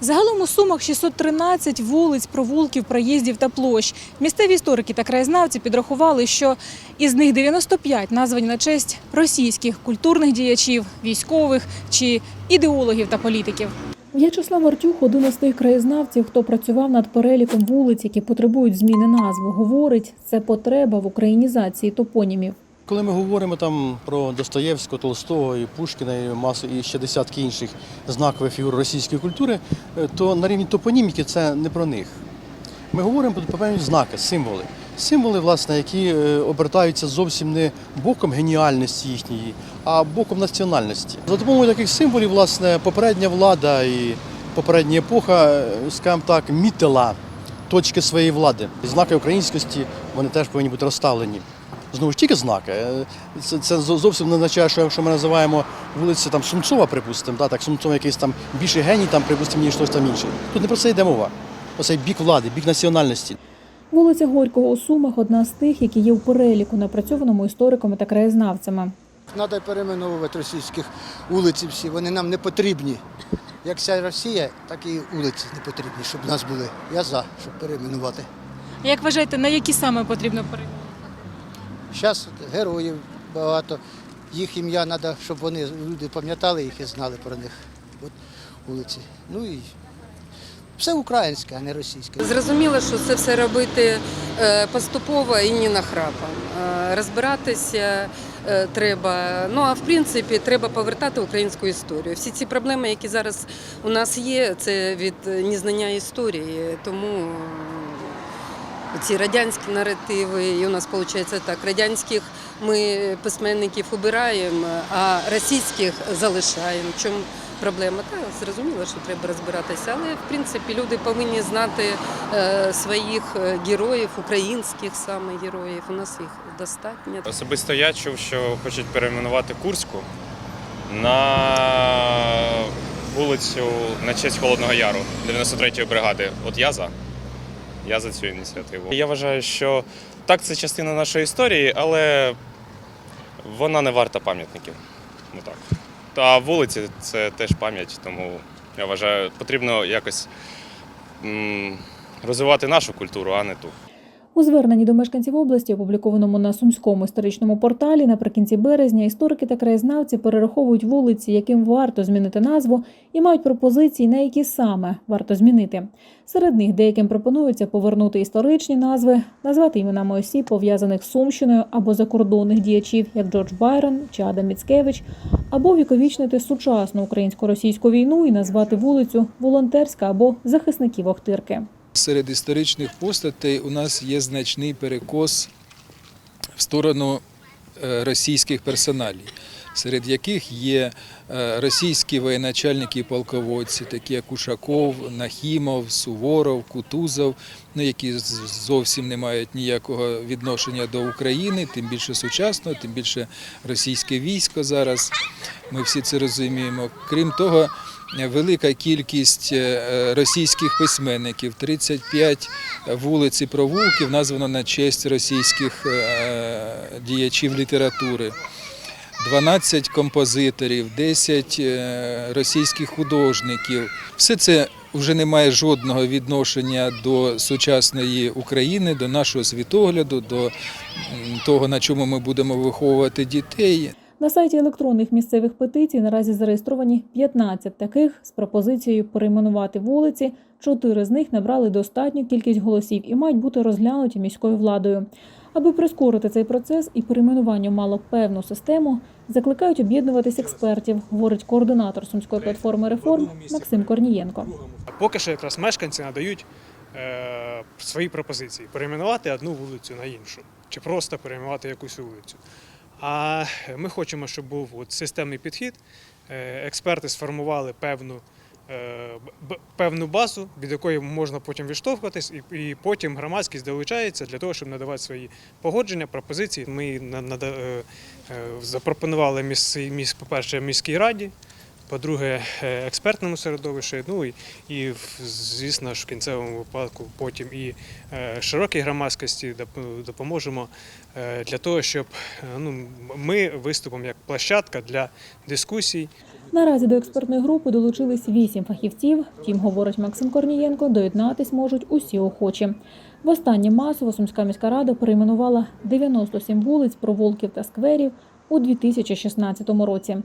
Загалом у Сумах 613 вулиць, провулків, проїздів та площ. Місцеві історики та краєзнавці підрахували, що із них 95 названі на честь російських культурних діячів, військових чи ідеологів та політиків. В'ячеслав Артюх один із тих краєзнавців, хто працював над переліком вулиць, які потребують зміни назви. Говорить, це потреба в українізації топонімів. Коли ми говоримо там про Достоєвського, Толстого і Пушкіна і масу і ще десятки інших знакових фігур російської культури, е, то на рівні топоніміки це не про них. Ми говоримо про певні знаки, символи. Символи, власне, які е, обертаються зовсім не боком геніальності їхньої, а боком національності. За допомогою таких символів, власне, попередня влада і попередня епоха, е, скажімо так, мітила точки своєї влади. Знаки українськості вони теж повинні бути розставлені. Знову ж тільки знаки. Е, Це, це зовсім не означає, що якщо ми називаємо вулицю там Сумцова, припустимо, да, так Сумцов якийсь там більший геній, там, припустимо, ніж хтось там інший. Тут не про це йде мова. Оцей бік влади, бік національності. Вулиця Горького у Сумах одна з тих, які є в переліку, напрацьованому істориками та краєзнавцями. Треба перейменовувати російських вулиці всі. Вони нам не потрібні. Як вся Росія, так і вулиці не потрібні, щоб нас були. Я за, щоб перейменувати. Як вважаєте, на які саме потрібно перейти? Зараз героїв багато. Їх ім'я треба, щоб вони люди пам'ятали їх і знали про них. От вулиці. Ну і все українське, а не російське. Зрозуміло, що це все робити е, поступово і не нахрапом. Е, Розбиратися е, треба. Ну а в принципі треба повертати українську історію. Всі ці проблеми, які зараз у нас є, це від незнання історії. Тому ці радянські наративи, і у нас виходить так, радянських ми письменників убираємо, а російських залишаємо. Чому проблема? Так, зрозуміло, що треба розбиратися, але в принципі люди повинні знати е, своїх е, героїв, українських саме героїв. У нас їх достатньо. Особисто я чув, що хочуть перейменувати Курську на вулицю на честь Холодного Яру 93-ї бригади. От я за. Я за цю ініціативу. Я вважаю, що так, це частина нашої історії, але вона не варта пам'ятників. Ну так. Та вулиці це теж пам'ять, тому я вважаю, потрібно якось м, розвивати нашу культуру, а не ту. У зверненні до мешканців області, опублікованому на сумському історичному порталі, наприкінці березня історики та краєзнавці перераховують вулиці, яким варто змінити назву, і мають пропозиції, на які саме варто змінити. Серед них деяким пропонується повернути історичні назви, назвати іменами осіб, пов'язаних з Сумщиною або закордонних діячів, як Джордж Байрон чи Адам Міцкевич, або віковічнити сучасну українсько-російську війну і назвати вулицю Волонтерська або захисників Охтирки. Серед історичних постатей у нас є значний перекос в сторону е, російських персоналій, серед яких є е, російські воєначальники і полководці, такі як Ушаков, Нахімов, Суворов, Кутузов, ну, які зовсім не мають ніякого відношення до України, тим більше сучасного, тим більше російське військо зараз. Ми всі це розуміємо. Крім того, велика кількість е, російських письменників, 35 вулиць і провулків названо на честь російських е, діячів літератури. 12 композиторів, 10 е, російських художників. Все це вже не має жодного відношення до сучасної України, до нашого світогляду, до того, на чому ми будемо виховувати дітей. На сайті електронних місцевих петицій наразі зареєстровані 15 таких з пропозицією перейменувати вулиці. Чотири з них набрали достатню кількість голосів і мають бути розглянуті міською владою. Аби прискорити цей процес і перейменування мало певну систему, закликають об'єднуватись експертів, говорить координатор сумської платформи реформ Максим Корнієнко. Поки що якраз мешканці надають е, свої пропозиції перейменувати одну вулицю на іншу, чи просто перейменувати якусь вулицю. А ми хочемо, щоб був от системний підхід. Е, експерти сформували певну, е, певну базу, від якої можна потім відштовхуватись, і, потім громадськість долучається для того, щоб надавати свої погодження, пропозиції. Ми е, запропонували міс, міс, по-перше, міській раді по-друге, е, експертному середовищі, ну і, і звісно ж в кінцевому випадку потім і е, широкій громадськості допоможемо е, для того, щоб ну, ми виступимо як площадка для дискусій. Наразі до експертної групи долучились вісім фахівців. Втім, говорить Максим Корнієнко, доєднатись можуть усі охочі. Востаннє масово Сумська міська рада перейменувала 97 вулиць, провулків та скверів у 2016 році.